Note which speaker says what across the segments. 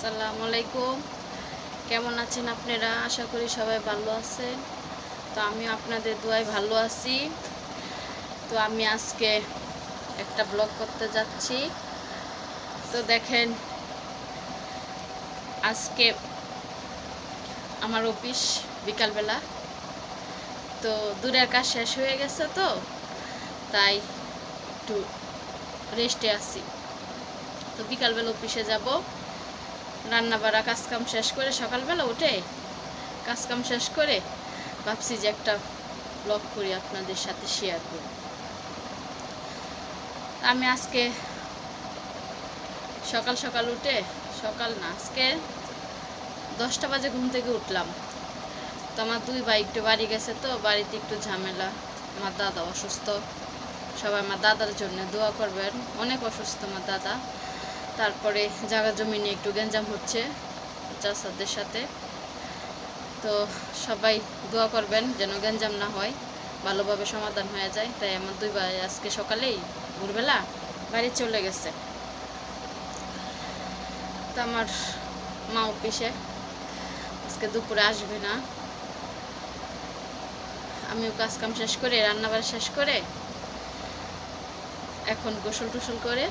Speaker 1: আসসালামু আলাইকুম কেমন আছেন আপনারা? আশা করি সবাই ভালো আছেন। তো আমি আপনাদের দোয়ায় ভালো আছি। তো আমি আজকে একটা ব্লগ করতে যাচ্ছি। তো দেখেন, আজকে আমার অফিস বিকালবেলা। তো দূরের কাজ শেষ হয়ে গেছে তো, তাই একটু রেস্টে আছি। তো বিকালবেলা অফিসে যাব। রান্না বাড়া কাজকাম শেষ করে সকালবেলা উঠে কাজকাম শেষ করে ভাবছি যে একটা ব্লগ করি আপনাদের সাথে শেয়ার করি। আমি আজকে সকাল সকাল উঠে, সকাল না, আজকে দশটা বাজে ঘুম থেকে উঠলাম। তো আমার দুই ভাই একটু বাড়ি গেছে তো, বাড়িতে একটু ঝামেলা। আমার দাদা অসুস্থ। সবাই আমার দাদার জন্য দোয়া করবেন। অনেক অসুস্থ আমার দাদা। তারপরে জায়গা জমি নিয়ে একটু গ্যাঞ্জাম হচ্ছে চাষাদের সাথে। তো সবাই দোয়া করবেন যেন গ্যাঞ্জাম না হয়, ভালোভাবে সমাধান হয়ে যায়। তাই আমার দুই ভাই আজকে সকালেই ভোরবেলা বাড়ি চলে গেছে। তো আমার মা অফিসে। আজকে দুপুরে আসবে না। আমিও কাজ কাম শেষ করে, রান্নাবাড়ি শেষ করে এখন গোসল টোসল করে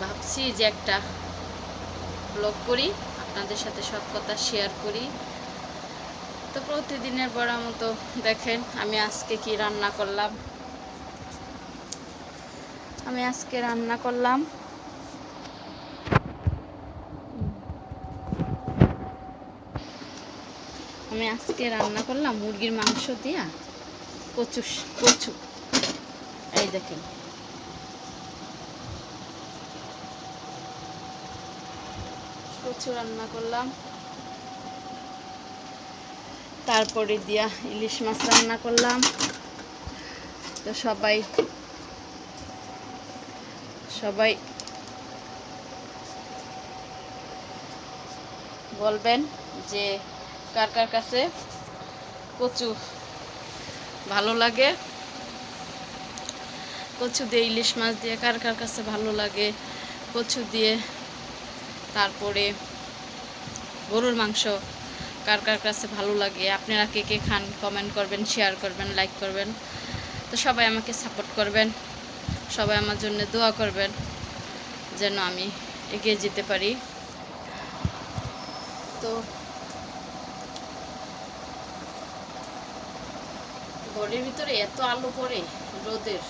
Speaker 1: ভাবছি যে একটা ব্লগ করি, আপনাদের সাথে সব কথা শেয়ার করি। তো প্রতিদিনের বড় মতো দেখেন আমি আজকে কি রান্না করলাম। আমি আজকে রান্না করলাম। আমি আজকে রান্না করলাম মুরগির মাংস দিয়া কচু কচু। এই দেখেন। কচু রান্না করলাম। তারপরে দিয়া ইলিশ মাছ রান্না করলাম। তো সবাই সবাই বলবেন যে কার কার কাছে কচু ভালো লাগে? কচু দিয়ে ইলিশ মাছ দিয়ে কার কার কাছে ভালো লাগে? কচু দিয়ে তারপরে গরুর মাংস কার কার কাছে ভালো লাগে, আপনারা কে কে খান কমেন্ট করবেন শেয়ার করবেন লাইক করবেন। তো সবাই আমাকে সাপোর্ট করবেন, সবাই আমার জন্য দোয়া করবেন, যেন আমি এগিয়ে যেতে পারি। তো ঘরের ভিতরে এত আলো পড়ে, রোদের।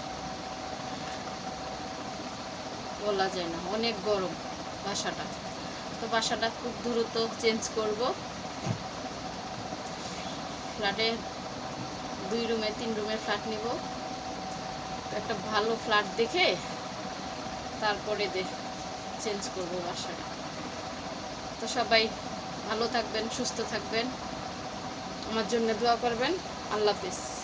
Speaker 1: বলা যায় না, অনেক গরম, বাসাটা। তো বাসাটা খুব দ্রুত চেঞ্জ করব। ফ্ল্যাটে দুই রুমে, তিন রুমের ফ্ল্যাট নিব। একটা ভালো ফ্ল্যাট দেখে তারপরে দে, চেঞ্জ করব বাসাটা। তো সবাই ভালো থাকবেন, সুস্থ থাকবেন। আমার জন্য দোয়া করবেন। আল্লাহ হাফিজ।